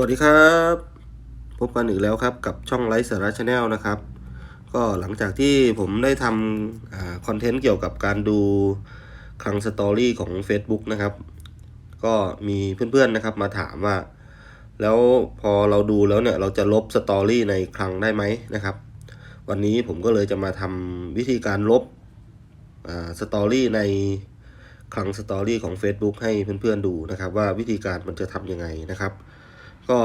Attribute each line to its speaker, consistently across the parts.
Speaker 1: สวัสดีครับ พบกันอีกแล้วครับกับช่องไลฟ์สาระชาแนลนะครับ ก็หลังจากที่ผมได้ทำคอนเทนต์เกี่ยวกับการดูคลังสตอรี่ของ Facebook นะครับ ก็มีเพื่อนๆนะครับมาถามว่า แล้วพอเราดูแล้วเนี่ยเราจะลบสตอรี่ในคลังได้ไหมนะครับ วันนี้ผมก็เลยจะมาทำวิธีการลบสตอรี่ในคลังสตอรี่ของ Facebook ให้เพื่อนๆดูนะครับ ว่าวิธีการมันจะทำยังไงนะครับ ก็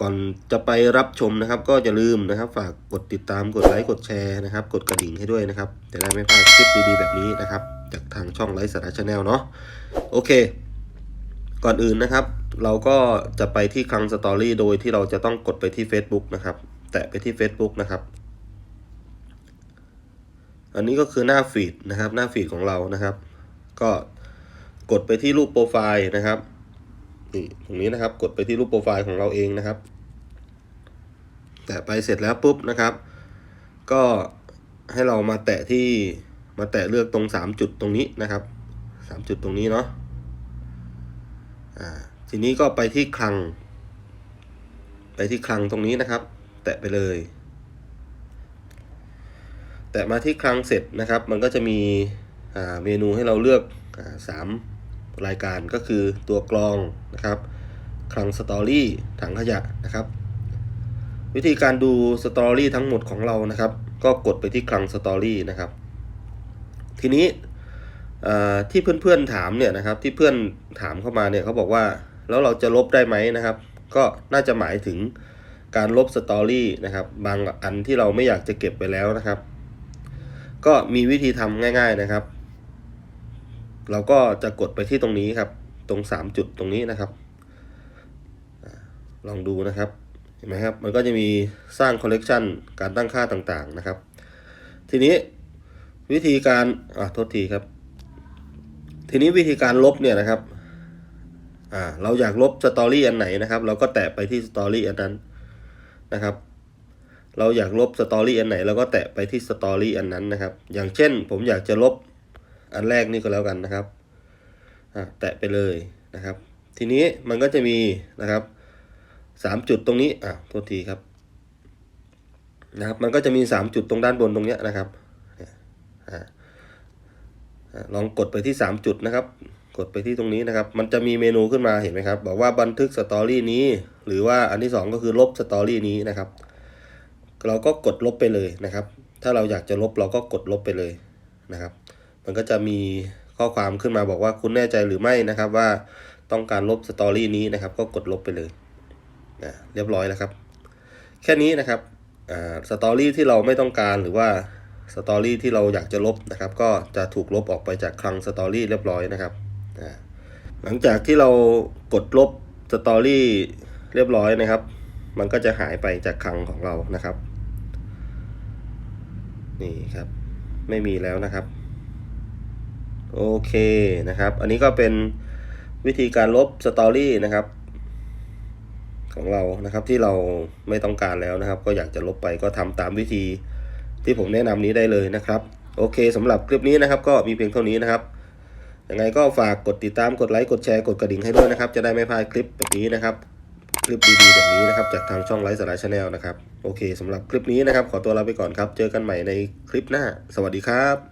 Speaker 1: ก่อนจะไปรับชมนะครับ ก็อย่าลืมนะครับ ฝากกดติดตามกดไลค์กดแชร์นะครับ กดกระดิ่งให้ด้วยนะครับจะได้ไม่พลาดคลิปดีๆแบบนี้นะครับ จากทางช่องไลฟ์สาระชาแนลเนาะโอเค ก่อนอื่นนะครับ เราก็จะไปที่คลังสตอรี่โดยที่เราจะต้องกดไปที่ Facebook นะครับ แตะไปที่ Facebook นะครับ อันนี้ก็คือหน้าฟีดนะครับ หน้าฟีดของเรานะครับ ก็กดไปที่รูปโปรไฟล์นะครับ นี่ตรงนี้นะครับ กดไปที่รูปโปรไฟล์ของเราเองนะครับ แตะไปเสร็จแล้วปุ๊บนะครับ ก็ให้เรามาแตะที่มาแตะเลือกตรงสามจุดตรงนี้นะครับสามจุดตรงนี้เนาะอ่าทีนี้ก็ไปที่คลัง ไปที่คลังตรงนี้นะครับ แตะไปเลย แตะมาที่คลังเสร็จนะครับ มันก็จะมีเมนูให้เราเลือกสาม รายการก็คือตัวกรองนะครับ คลังสตอรี่ถังขยะนะครับ วิธีการดูสตอรี่ทั้งหมดของเรานะครับ ก็กดไปที่คลังสตอรี่นะครับ ทีนี้ที่เพื่อนๆถามเนี่ยนะครับ ที่เพื่อนถามเข้ามาเนี่ยเขาบอกว่าแล้วเราจะลบได้ไหมนะครับ ก็น่าจะหมายถึงการลบสตอรี่นะครับ บางอันที่เราไม่อยากจะเก็บไปแล้วนะครับ ก็มีวิธีทำง่าย ๆนะครับ เราก็จะกดไปที่ตรงนี้ครับ ตรง 3 จุดตรงนี้นะครับ ลองดูนะครับ เห็นไหมครับ มันก็จะมีสร้างคอลเลกชันการตั้งค่าต่างๆนะครับ ทีนี้วิธีการอะโทษทีครับ ทีนี้วิธีการลบเนี่ยนะครับอ่าเราอยากลบสตอรี่อันไหนนะครับ เราก็แตะไปที่สตอรี่อันนั้นนะครับเราอยากลบสตอรี่อันไหนเราก็แตะไปที่สตอรี่อันนั้นนะครับ อย่างเช่น ผมอยากจะลบ อันแรกนี่ก็แล้วกันนะครับแตะไปเลยนะครับ ทีนี้มันก็จะมีนะครับสามจุดตรงนี้อะโทษทีครับนะครับ มันก็จะมีสามจุดตรงด้านบนตรงเนี้ยนะครับลองกดไปที่สามจุดนะครับ กดไปที่ตรงนี้นะครับ มันจะมีเมนูขึ้นมาเห็นไหมครับ บอกว่าบันทึกสตอรี่นี้ หรือว่าอันที่สองก็คือลบสตอรี่นี้นะครับ เราก็กดลบไปเลยนะครับ ถ้าเราอยากจะลบเราก็กดลบไปเลยนะครับ มันก็จะมีข้อความขึ้นมาบอกว่าคุณแน่ใจหรือไม่นะครับ ว่าต้องการลบสตอรี่นี้นะครับ ก็กดลบไปเลยนะเรียบร้อยแล้วครับ แค่นี้นะครับสตอรี่ที่เราไม่ต้องการหรือว่าสตอรี่ที่เราอยากจะลบนะครับ ก็จะถูกลบออกไปจากคลังสตอรี่เรียบร้อยนะครับหลังจากที่เรากดลบสตอรี่เรียบร้อยนะครับ มันก็จะหายไปจากคลังของเรานะครับ นี่ครับ ไม่มีแล้วนะครับ โอเคนะครับ อันนี้ก็เป็นวิธีการลบสตอรี่นะครับ ของเรานะครับที่เราไม่ต้องการแล้วนะครับ ก็อยากจะลบไปก็ทำตามวิธีที่ผมแนะนำนี้ได้เลยนะครับ โอเคสำหรับคลิปนี้นะครับ ก็มีเพียงเท่านี้นะครับยังไงก็ฝากกดติดตามกดไลค์กดแชร์กดกระดิ่งให้ด้วยนะครับ จะได้ไม่พลาดคลิปแบบนี้นะครับ คลิปดีๆแบบนี้นะครับ จากทางช่องไลฟ์สาระชาแนลนะครับ โอเคสำหรับคลิปนี้นะครับ ขอตัวลาไปก่อนครับ เจอกันใหม่ในคลิปหน้า สวัสดีครับ